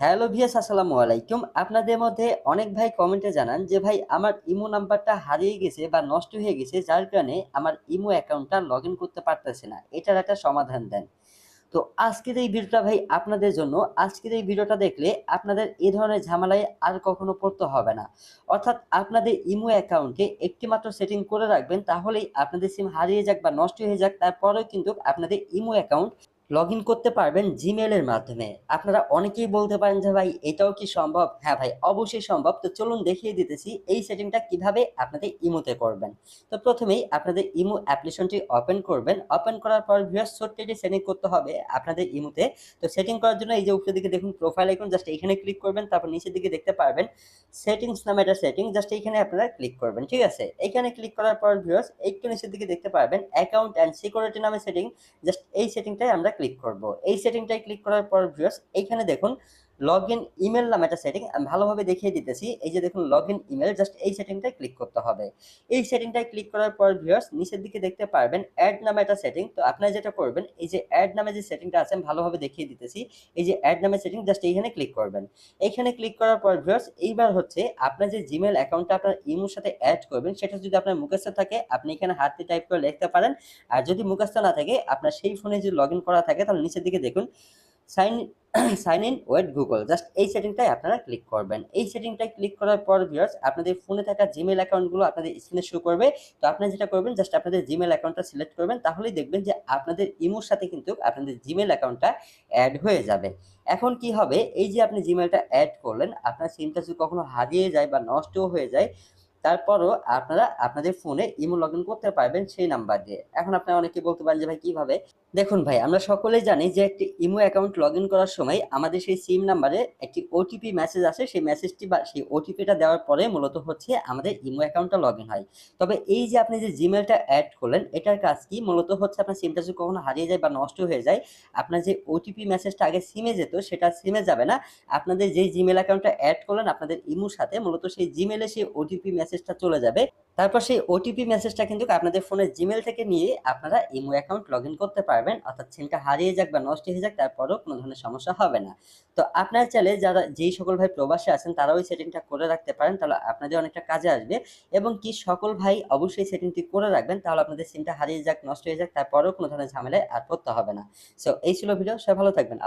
Hello ভিয়াস, আসসালামু আলাইকুম। আপনাদের মধ্যে অনেক ভাই কমেন্টে জানান যে, ভাই, আমার ইমো নাম্বারটা হারিয়ে গেছে বা নষ্ট হয়ে গেছে, যার কারণে আমার ইমো অ্যাকাউন্টটা লগ করতে পারতেছে না। এটার একটা সমাধান দেন। তো আজকের এই ভিডিওটা ভাই আপনাদের জন্য, আজকের এই ভিডিওটা দেখলে আপনাদের এ ধরনের ঝামেলায় আর কখনো পড়তে হবে না। অর্থাৎ আপনাদের ইমো অ্যাকাউন্টে একটি মাত্র সেটিং করে রাখবেন, তাহলেই আপনাদের সিম হারিয়ে যাক বা নষ্ট হয়ে যাক, তারপরেও কিন্তু আপনাদের ইমো অ্যাকাউন্ট লগ ইন করতে পারবেন জিমেলের মাধ্যমে। আপনারা অনেকেই বলতে পারেন যে, ভাই, এটাও কি সম্ভব? হ্যাঁ ভাই, অবশ্যই সম্ভব। তো চলুন দেখিয়ে দিতেছি এই সেটিংটা কীভাবে আপনাদের ইমোতে করবেন। তো প্রথমেই আপনাদের ইমো অ্যাপ্লিকেশনটি ওপেন করবেন। ওপেন করার পর ভিউয়ার্স ছোট্ট একটি সেটিং করতে হবে আপনাদের ইমোতে। তো সেটিং করার জন্য এই যে উপরের দিকে দেখুন প্রোফাইল আইকন জাস্ট এখানে ক্লিক করবেন, তারপর নিচের দিকে দেখতে পারবেন সেটিংস নামে একটা সেটিং জাস্ট এইখানে আপনারা ক্লিক করবেন, ঠিক আছে? এখানে ক্লিক করার পর ভিউয়ার্স একটু নিচের দিকে দেখতে পারবেন অ্যাকাউন্ট অ্যান্ড সিকিউরিটি নামে সেটিং জাস্ট এই সেটিংটাই আমরা ক্লিক করব। এই সেটিংটাই ক্লিক করার পর ভিউয়ার্স এইখানে দেখুন লগ ইন ইমেল নামে একটা সেটিং আমি ভালোভাবে দেখিয়ে দিতেছি। এই যে দেখুন লগ ইন ইমেল জাস্ট এই সেটিংটায় ক্লিক করতে হবে। এই সেটিংটায় ক্লিক করার পর ভিউয়ার্স নিচের দিকে দেখতে পারবেন অ্যাড নামে একটা সেটিং তো আপনারা যেটা করবেন, এই যে অ্যাড নামে যে সেটিংটা আছে, আমি ভালোভাবে দেখিয়ে দিতেছি। এই যে অ্যাড নামে সেটিং জাস্ট এইখানে ক্লিক করবেন। এইখানে ক্লিক করার পর ভিউয়ার্স এইবার হচ্ছে আপনার যে জিমেল অ্যাকাউন্টটা আপনার ইমোর সাথে অ্যাড করবেন, সেটা যদি আপনার মুখস্থ থাকে, আপনি এখানে হাতে টাইপ করে লিখতে পারেন। আর যদি মুখস্থ না থাকে, আপনার সেই ফোনে যদি লগ ইন করা থাকে, তাহলে নিচের দিকে দেখুন sign sign in with Google just এই সেটিংটাই আপনারা ক্লিক করবেন। এই সেটিংটাই ক্লিক করার পর ভিউয়ার্স আপনাদের ফোনে থাকা জিমেল অ্যাকাউন্টগুলো আপনাদের স্ক্রিনে শো করবে। তো আপনারা যেটা করবেন জাস্ট আপনাদের জিমেল অ্যাকাউন্টটা সিলেক্ট করবেন, তাহলেই দেখবেন যে আপনাদের ইমোর সাথে কিন্তু আপনাদের জিমেল অ্যাকাউন্টটা অ্যাড হয়ে যাবে। এখন কি হবে? এই যে আপনি জিমেলটা অ্যাড করলেন, আপনার সিমটা যদি কখনো হারিয়ে যায় বা নষ্টও হয়ে যায় তারপরও আপনারা আপনাদের ফোনে ইমো লগ করতে পারবেন সেই নাম্বার দিয়ে। এখন আপনারা অনেকে বলতে পারেন যে, ভাই, কীভাবে? দেখুন ভাই, আমরা সকলেই জানি যে, একটি ইমো অ্যাকাউন্ট লগ করার সময় আমাদের সেই সিম নাম্বারে একটি ওটিপি মেসেজ আসে। সেই মেসেজটি বা সেই ওটিপিটা দেওয়ার পরে মূলত হচ্ছে আমাদের ইমো অ্যাকাউন্টটা লগ হয়। তবে এই যে, আপনি যে জিমেলটা অ্যাড করলেন, এটার কাজ কি? মূলত হচ্ছে আপনার সিমটা যদি কখনো হারিয়ে যায় বা নষ্ট হয়ে যায়, আপনার যে ওটিপি মেসেজটা আগে সিমে যেত, সেটা সিমে যাবে না। আপনাদের যেই জিমেল অ্যাকাউন্টটা অ্যাড করলেন, আপনাদের ইমোর সাথে মূলত সেই জিমেলে সেই ওটিপি মেসেজটা চলে যাবে। তারপর সেই ওটিপি মেসেজটা কিন্তু আপনাদের ফোনের জিমেল থেকে নিয়ে আপনারা ইমো অ্যাকাউন্ট লগ করতে পারবেন। অর্থাৎ সিমটা হারিয়ে যাক বা নষ্ট হয়ে যাক, তারপরেও কোনো ধরনের সমস্যা হবে না। তো আপনার চাইলে যারা যেই সকল ভাই প্রবাসে আছেন তারা ওই সেটিংটা করে রাখতে পারেন, তাহলে আপনাদের অনেকটা কাজে আসবে। এবং কি সকল ভাই অবশ্যই সেটিংটি করে রাখবেন, তাহলে আপনাদের সিমটা হারিয়ে যাক, নষ্ট হয়ে যাক, তারপরেও কোনো ধরনের ঝামেলায় আর পড়তে হবে না। সো এই ছিল ভিডিও সবাই ভালো থাকবেন।